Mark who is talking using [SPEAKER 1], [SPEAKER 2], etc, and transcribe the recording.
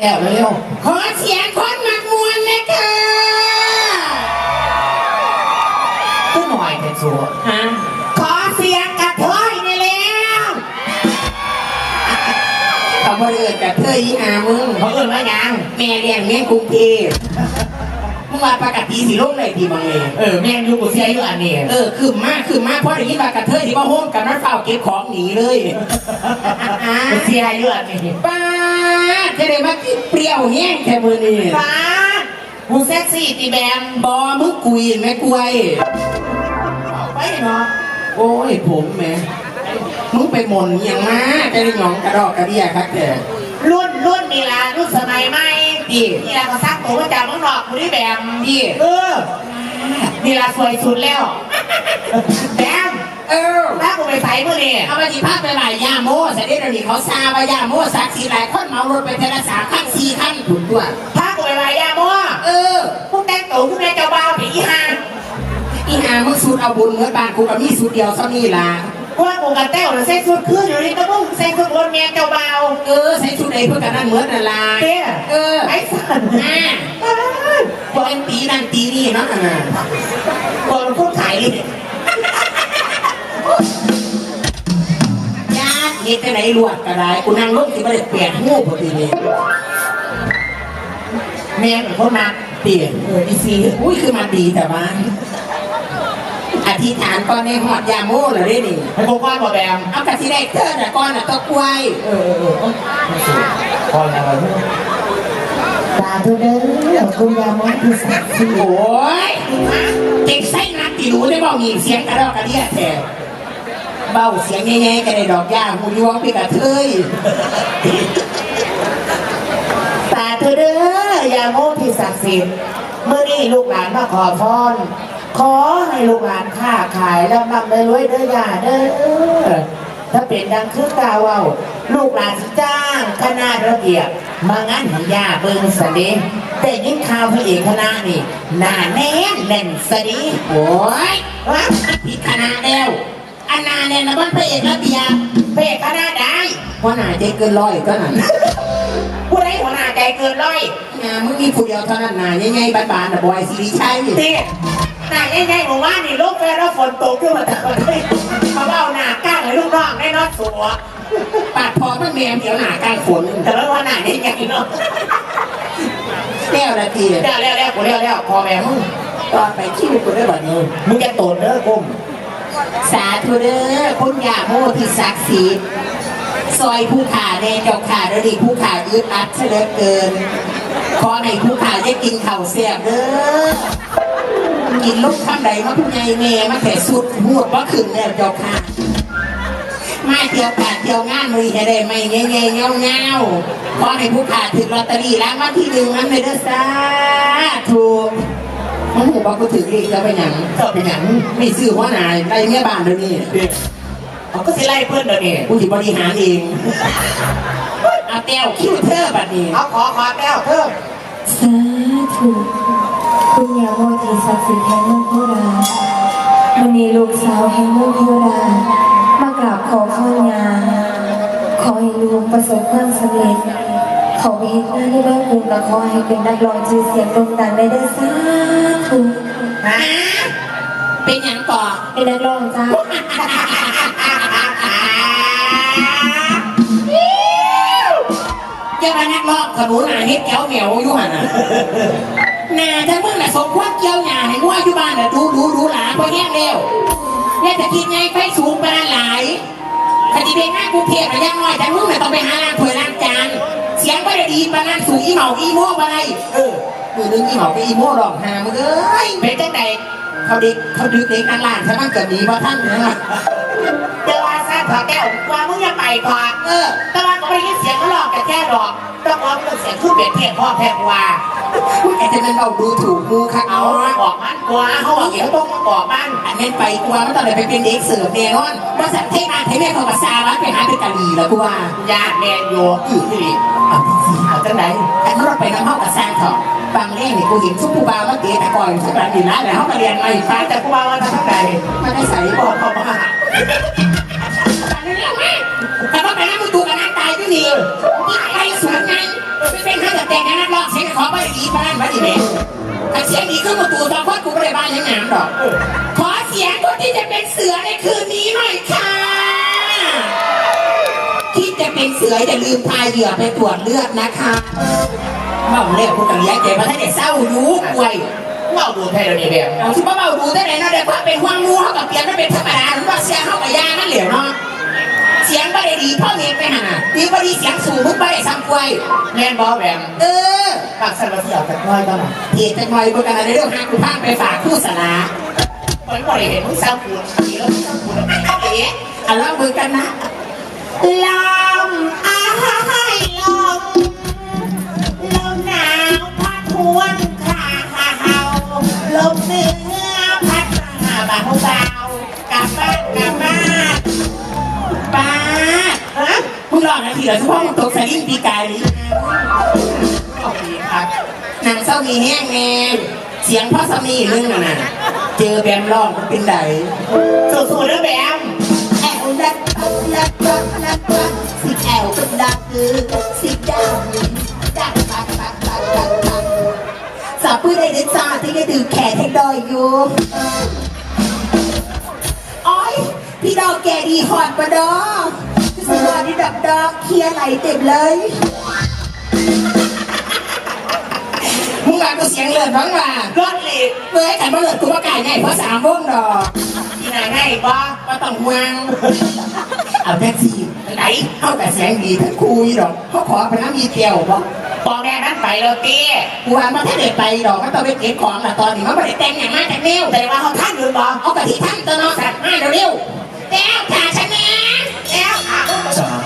[SPEAKER 1] แอบเร็ว
[SPEAKER 2] ขอเสียงคนมักมวนนะคะ
[SPEAKER 1] ก็หน่อยแต่ชัว
[SPEAKER 2] ฮะขอเสียงกระเทยในแล้ว
[SPEAKER 1] เขาบริเวณกับเธออีหามึง
[SPEAKER 2] เขาเอิ้นว่าหยัง
[SPEAKER 1] แม่เลี้ยงเมียกรุงเทพมึงมาประกาศทีสีลงเลยทีมังเลย
[SPEAKER 2] เออแม่งอยู่กูเสียอยู่อันนี้
[SPEAKER 1] เออคือมากคือมากเพราะได้ยินว่ากระเทยที่ว่าโฮมกันนัดเฝ้าเก็บของหนีเลย
[SPEAKER 2] กูเสียอยู่อันนี้
[SPEAKER 1] ป้า ดจะได้มากินเปรี้ยวแห้งแค่มือนี่
[SPEAKER 2] ฟ้ากูเซ็กซี่ตีแบม
[SPEAKER 1] บอมึงกุยแม่กล้วย
[SPEAKER 2] เอาไปเนาะ
[SPEAKER 1] โอ้ยผมแม่มึงไปหมนอย่างมาจะได้หยองกระดอกกระเดียครับแต่
[SPEAKER 2] รุ่นรุ่นนี่ล่ะรุ่นสมัยใหม่ดินี่ล่ะก็ซักตัวมาจากเมืองนอกกูนี่แบมดิเออนี่ล่ะสวยสุดแล้วแบม
[SPEAKER 1] เออ
[SPEAKER 2] ถ้ากูไปใส่เมื่อนี่
[SPEAKER 1] เอาไปที่ภาคไปหลายยาโม เสด็จเดี๋ยวนี้เขาซาว่ายาโมสักสีหลายคนเมารถไปเทละสามขั้นสี่ขั้นถูกตัว
[SPEAKER 2] ถ้ากูไปลายยามั่ว
[SPEAKER 1] เออ
[SPEAKER 2] พวกแต่งตัวพวกแม่เจ้าบ่าวผีอีห่า
[SPEAKER 1] อีหามึงสูตรเอาบุญเหมือนบ้านกูกับมีสูตรเดียวเท่านี้ล่ะ
[SPEAKER 2] พวกกูกับแต้วน่ะใส่ชุดขึ้นอยู่นี่ก็มึงใส่ชุดรถแม่เจ้าบ่าว
[SPEAKER 1] เออใส่ชุดไหนเพื่อกันนั่นเหมือนนั่นล่ะ
[SPEAKER 2] เตี้ย
[SPEAKER 1] เออ
[SPEAKER 2] ไอ้สัน
[SPEAKER 1] อ่าพอเป็นตีนั่นตีนี่เนาะอะ
[SPEAKER 2] บอกมันพูดขายเลย
[SPEAKER 1] ญาติเฮ็ดจังไหนลวดก็ได้กูนั่งรถที่ไม่ได้เปลี่ยนหูพอดีเลย
[SPEAKER 2] แม่เป็นคนมา
[SPEAKER 1] เปลี่ยนเออดีซีอุ้ยคือมันดีแต่ว่าอธิษฐานก่อนในหอดยาโมเหรอเด้นี่
[SPEAKER 2] ให้พวกก้อนบอแบม
[SPEAKER 1] เอากะทิได้เกิดอะก่อนอะต้องกล้วย
[SPEAKER 2] เออเออเออพอแล้วสาธุเด้อคุณยามอนคือสักดิ์สิทธิ์
[SPEAKER 1] โอ้ยเด็กไส้นักตีรู้ได้บอกมีเสียงกระรอกกระเดียแท้ เบาเสียงแง่ๆกันในดอกย่าหูยวงไปกระเทย
[SPEAKER 2] สาธุเด้อยาโมที่ศักดิ์สิทธิ์เมื่อนี้ลูกหลานมาขอพรขอให้ลูกหลานค้าขายล้วนำรวยเด้อยาเด้อถ้าเป็นดังคือกาวเว้าลูกหลานสิจ้างคณะระเบียบมางั้นห้ยาเบิ่งสะเดแต่ยิ่งข่าวพระเอกคณะนี่หน้าแน่นแน่นสเด
[SPEAKER 1] โอ้ย
[SPEAKER 2] ว่า
[SPEAKER 1] ผิดคณะแล้ว เนี่ยนะมันพระเอกระเบียบ
[SPEAKER 2] พระเอกคณะได้
[SPEAKER 1] เพราะหน้าเจ๊เกินร้อยก็นั่น
[SPEAKER 2] ผู้ใดหัวหน้าใจเกินร้อย
[SPEAKER 1] งานมึงมีผู้เดียวเท่านั้นนาใหญ่ๆบานๆนะบอยสิริชัย
[SPEAKER 2] เตี้หน้าใหญ่ๆผมว่านี่ลูกแฟนแล้วฝนตกขึ้นมาแต่คนนี้เขาเอาหน้าก้างให้ลูกน้องได้นอดสัว
[SPEAKER 1] ปาดพอมันแมมเดี๋ยวหน้ากลางฝน
[SPEAKER 2] แต่แล้วว่าหน้าใหญ่ๆเนาะ
[SPEAKER 1] แก้วนาที
[SPEAKER 2] แล้วแล้วแล้วกูแล้วแล้วพอแม่มึง
[SPEAKER 1] ตอนไปคิวกูได้บัดนี้
[SPEAKER 2] มึงจะโตนเด้อกุ้ม
[SPEAKER 1] สาธุเด้อคุณยาโมที่ศักดิ์สิทธิ์ซอยผู้ขาแน่จ้าขาเด้อดิผู้ขาอึดอัดเสยเหลือเกินขอให้ผู้ขาได้กินเข้าเสียบเด้อกินลูกข้ามใดมาผู้ใหญ่แม่มาแต่สุดหูดว่าขึ้นแล้วเจ้าค่ะมาเที่ยวกาดเที่ยวงานมือให้ได้ไม่เงี้ยเงี้ยเงาเงาขอให้ผู้ขาถึงลอตเตอรี่รางวัลที่หนึ่งนั้นเลยเด้สาธุ มันหูบอกกูถึงอีกแล้วไปหยัง
[SPEAKER 2] ก็เป็นอย่าง
[SPEAKER 1] ไม่ซื้อหัวหนายไรเมียบ้านเดี๋ยวนี้
[SPEAKER 2] เขาก็สิไล่เพื่อนเดี๋ยวนี้
[SPEAKER 1] กูถืบริหารเองเอาแต้วคิวเธอบัดนี้
[SPEAKER 2] เขาขอขอแก้วเพิ่ม
[SPEAKER 3] สาธุคุณยาโมทีศักดิ์สิทธิ์แห่งเมืองโคราชวันนี้ลูกสาวแห่งเมืองโคราชมากราบขอข้อยาขอให้ลูกประสบความสำเร็จขอไปเห็นหน้าที่บ้านคุณและขอให้เป็นนักร้องชื่อเสียงโด่งดังได้เด้สาธุ
[SPEAKER 2] ฮะ
[SPEAKER 1] เป็นหยังก่อ
[SPEAKER 3] เป็นนักร้องจ้า
[SPEAKER 1] จะมานักรอบขนุนหนาเฮ็ดแก้วเหนียวอยู่หันน่ะหนาถ้ามึงน่ะสมควรเกี่ยวหนาให้งัวอยู่บ้านน่ะดูดูดูหลาพอแห้งเร็วเนี่ยแต่คิดไงไฟสูงไปนั่นหลายคดีเป็นหน้ากรุงเทพอะยังน้อยแต่มึงน่ะต้องไปหาล้างถ้วยล้างจานเสียงไม่ได้ดีปานนั้นสูงอีเหมาอีโม่ไปเออ มือนึงอีหมากับอีโม่ดอกหามึงเอ้ย
[SPEAKER 2] เป็นจังไหน
[SPEAKER 1] เขาด็กเขาดึกเด็กนั่นล่างใช่ไหมเกิดหนีเพราะท่านเนี่ย
[SPEAKER 2] เดี๋ยวว่าซาถอดแก้วว่ามึงอย่าไปก่อน
[SPEAKER 1] เออ
[SPEAKER 2] แต่ว่าก็ไม่ได้ยินเสียงเขาหลอกแต่แค่หลอกต้องร้องเสียงขึ้นเบียดเทียบพ่อแพกว่า
[SPEAKER 1] คุณแกจะเป็นเราดูถูกมูค่ะ
[SPEAKER 2] เอา
[SPEAKER 1] อา
[SPEAKER 2] บอกมันกลัวเขาบอกอย่างต้องมาบอกมัน
[SPEAKER 1] อันนี้ไปกลัวมันตอนไหนไปเป็นเด็กเสิร์ฟแน่นอนว่าสัตว์เทมาเทแม่เขามาซาวัดไปหาเป็นกะหรี่แล้วกูว่า
[SPEAKER 2] ญาติแมนโยอือที่
[SPEAKER 1] เอาจริง
[SPEAKER 2] เอาจังไหน
[SPEAKER 1] ๆอันรถไปน้ำห้องกับแซงเถอะ ฟังเรื่นี่กูเห็นซุปปูบาว่าเก๋แต่ก่อนสักการดีนะแล้วเขามาเรียนใหม่
[SPEAKER 2] ฟ้า
[SPEAKER 1] ฟ้า
[SPEAKER 2] แต่กูว่าว่าทั้งไหน
[SPEAKER 1] มันได้ใส่
[SPEAKER 2] บอ
[SPEAKER 1] กก
[SPEAKER 2] เขาว่า
[SPEAKER 1] แต่ว่าไปนั่งดูกับนั่งตายก็ดีที่ไอ้สูงไงไม่เป็นข้าแต่งงานนักร้องเสียงขอไปดีบ้านมาดิแม่ถ้าเสียงดีขึ้นมาตูสองคนกูไม่ได้บ้านยังงามหรอก ขอเสียงคนที่จะเป็นเสือในคืนนี้หน่อยค่ะคิดจะเป็นเสืออย่าลืมพาเหยื่อไปตรวจเลือดนะคะ เมาเรียกพวกกันเลี้ยงแกมาให้เด็กเศร้ายุกป่วย
[SPEAKER 2] เมาดูไทยเราเนี่ยแบบ
[SPEAKER 1] เอาที่ว่าเมาดูได้ไหนเนาะเด็กว่าเป็นห่วงงูเขากับเปลี่ยนไม่เป็นธรรมดาหรือว่าเสียงเขากับยานั่นเหลียวเนาะเสียงไม่ได้ดีพ่อเมียไปหาดีไม่ดีเสียงสูงมึงไม่ได้ซ้ำกวย
[SPEAKER 2] แม่นบอแบบ
[SPEAKER 1] เออ
[SPEAKER 2] ปากสันมาเสียวแต่น้อยก็มา
[SPEAKER 1] เหตุจะหน่อยบนกันในเรื่องหาคุณพังไปฝากผู้สลา
[SPEAKER 2] เหมือนบริเห็นมึงเศร้าปูนทีแล้วมึงเศร้าปูนแล้วไม่เอ๊ะ
[SPEAKER 1] เอาเล่ามือกันนะ
[SPEAKER 2] ลม วนขาเฮาลมเหนือพัดมาบาเบากลับบ้านกลับบ้าน
[SPEAKER 1] ป้า
[SPEAKER 2] ฮะ
[SPEAKER 1] มึงรอนาทีเหรอเฉพาะมึงตกสลิงปีกายนี่
[SPEAKER 2] โอเคครับ
[SPEAKER 1] นางเศร้ามีแห้งแน่เสียงพ่อสามีเรื่องน่ะนะเจอแบมร้องมันเป็นได
[SPEAKER 2] สู้ๆนะแบม
[SPEAKER 1] แอวนักนักนักนักนักสิแอวเป็นดักคือสิดักดักดักดักดักาวปื้ได้เดินซาที่ได้ดื่มแขกให้ดอยอยู่อ้อยพี่ดอกแกดีหอดปะดอกสวัสดีดับดอกเคลียร์ไหลเต็มเลยมึงมากูเสียงเลือดบ้างว่ะ
[SPEAKER 2] รถเหล็ก
[SPEAKER 1] เมื่อขันมาเลือดกูประกาศไงเพราะสามวงดอก
[SPEAKER 2] ที่ไหนง่ายบ้า
[SPEAKER 1] ก็ต้องห่วงเอาแท็กซี่ไปไหนเข้าแต่เสียงดีทั้งคู่อีดอกเขาขอพนักมีเกี่ยวบ อก
[SPEAKER 2] ปอแม่นั้นไปแล้วเตี้ย
[SPEAKER 1] กูว่ามันถ้าเด็กไปดอกก็ต้องไปเก็บของละตอนนี้มันไม่ได้แต่งอย่างมากแต่เร็ว
[SPEAKER 2] แต่ว่าเขาท่านอยู่บอก
[SPEAKER 1] เอากะทิท่านตัวน้องสัตว์มาเร็วๆแล้วถ่าฉันนะแล้วอะ